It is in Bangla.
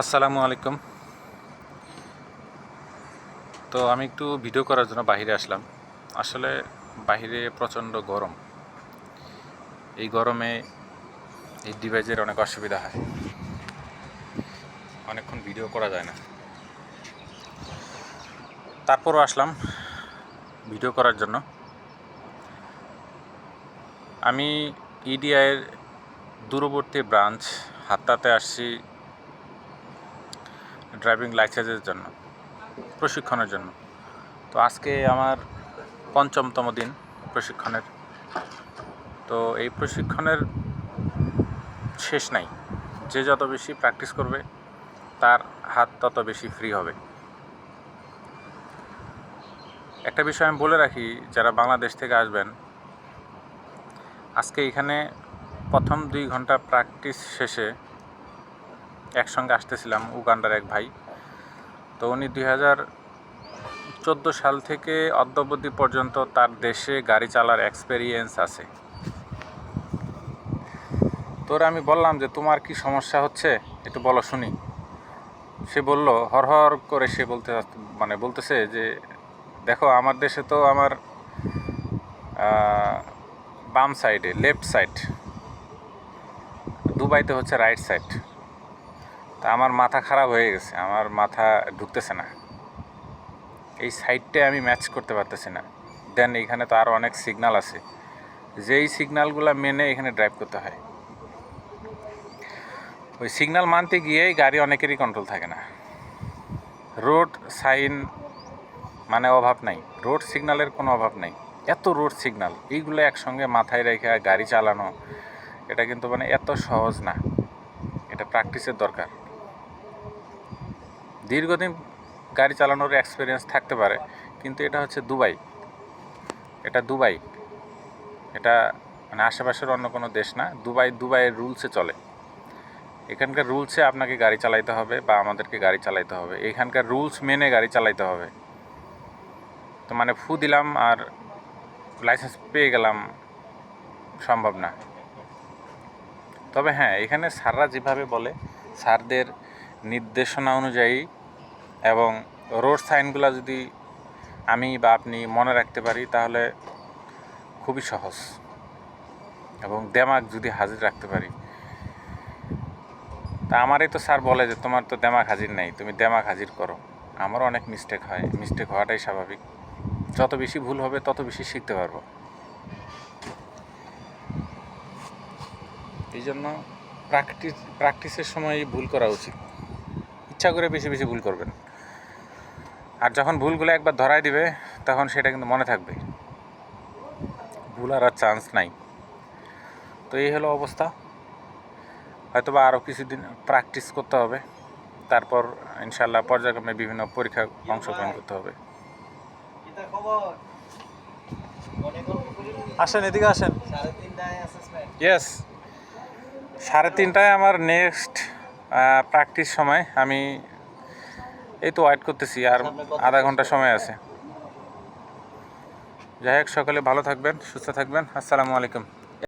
আসসালামু আলাইকুম। তো আমি একটু ভিডিও করার জন্য বাইরে আসলাম। আসলে বাইরে প্রচণ্ড গরম। এই গরমে এই ডিভাইসের অনেক অসুবিধা হয়। অনেকক্ষণ ভিডিও করা যায় না। তারপরও আসলাম ভিডিও করার জন্য। আমি ইডিআইয়ের দূরবর্তী ব্রাঞ্চ হাত্তাতে আসছি ড্রাইভিং লাইসেন্সের জন্য, প্রশিক্ষণের জন্য। তো আজকে আমার পঞ্চমতম দিন প্রশিক্ষণের। তো এই প্রশিক্ষণের শেষ নাই। যে যত বেশি প্র্যাকটিস করবে, তার হাত তত বেশি ফ্রি হবে। একটা বিষয় আমি বলে রাখি, যারা বাংলাদেশ থেকে আসবেন, আজকে এখানে প্রথম দুই ঘণ্টা প্র্যাকটিস শেষে একসঙ্গে আসতেছিলাম উগান্ডার এক ভাই। তো উনি দুই হাজার চোদ্দ সাল থেকে অদ্যাবধি পর্যন্ত তার দেশে গাড়ি চালার এক্সপেরিয়েন্স আছে। তোর আমি বললাম যে, তোমার কি সমস্যা হচ্ছে? একটু বলো শুনি। সে বলল, হর হর করে সে বলতে মানে বলতেছে যে, দেখো, আমার দেশে তো আমার বাম সাইডে লেফট সাইড দুবাইতে হচ্ছে রাইট সাইড তা আমার মাথা খারাপ হয়ে গেছে, আমার মাথা ঢুকতেছে না। এই সাইডটা আমি ম্যাচ করতে পারতেছি না। দেন এখানে তো আরও অনেক সিগনাল আছে। যেই সিগনালগুলো মেনে এখানে ড্রাইভ করতে হয়। ওই সিগনাল মানতে গিয়েই গাড়ি অনেকেরই কন্ট্রোল থাকে না। রোড সাইন মানে অভাব নাই। রোড সিগনালের কোনো অভাব নাই। এত রোড সিগনাল এইগুলো একসঙ্গে মাথায় রেখে গাড়ি চালানো, এটা কিন্তু মানে এত সহজ না। এটা প্র্যাকটিসের দরকার। দীর্ঘদিন গাড়ি চালানোর এক্সপিরিয়েন্স থাকতে পারে, কিন্তু এটা হচ্ছে দুবাই। এটা দুবাই। এটা মানে আশেপাশের অন্য কোনো দেশ না, দুবাই দুবাইয়ের রুলসে চলে। এখানকার রুলসে আপনাকে গাড়ি চালাইতে হবে বা আমাদেরকে গাড়ি চালাইতে হবে। এখানকার রুলস মেনে গাড়ি চালাইতে হবে। তো মানে ফু দিলাম আর লাইসেন্স পেয়ে গেলাম, সম্ভব না। তবে হ্যাঁ এখানে স্যাররা যেভাবে বলে, স্যারদের নির্দেশনা অনুযায়ী এবং রোড সাইনগুলো যদি আমি বা আপনি মনে রাখতে পারি, তাহলে খুবই সহজ। এবং দেমাগ যদি হাজির রাখতে পারি। তা আমারই তো স্যার বলে যে, তোমার তো দেমাগ হাজির নাই, তুমি দেমাক হাজির করো। আমারও অনেক মিস্টেক হয়। মিস্টেক হওয়াটাই স্বাভাবিক। যত বেশি ভুল হবে, তত বেশি শিখতে পারব। এই জন্য প্র্যাকটিস প্র্যাকটিসের সময় ভুল করা উচিত। ইচ্ছা করে বেশি বেশি ভুল করবেন। আর যখন ভুলগুলো একবার ধরাই দিবে তখন সেটা কিন্তু মনে থাকবে। ভুল আর আর চান্স নাই। তো এই হলো অবস্থা। হয়তো বা আরও কিছুদিন প্র্যাকটিস করতে হবে। তারপর ইনশাল্লাহ পর্যায়ক্রমে বিভিন্ন পরীক্ষা অংশগ্রহণ করতে হবে। আসেন এদিকে আসেন। ইয়েস সাড়ে তিনটায় আমার নেক্সট প্র্যাকটিস সময় আমি এই তো ওয়েট করতেছি আর আধা ঘণ্টা সময় আছে। যাই হোক সকালে ভালো থাকবেন সুস্থ থাকবেন। আসসালামু আলাইকুম।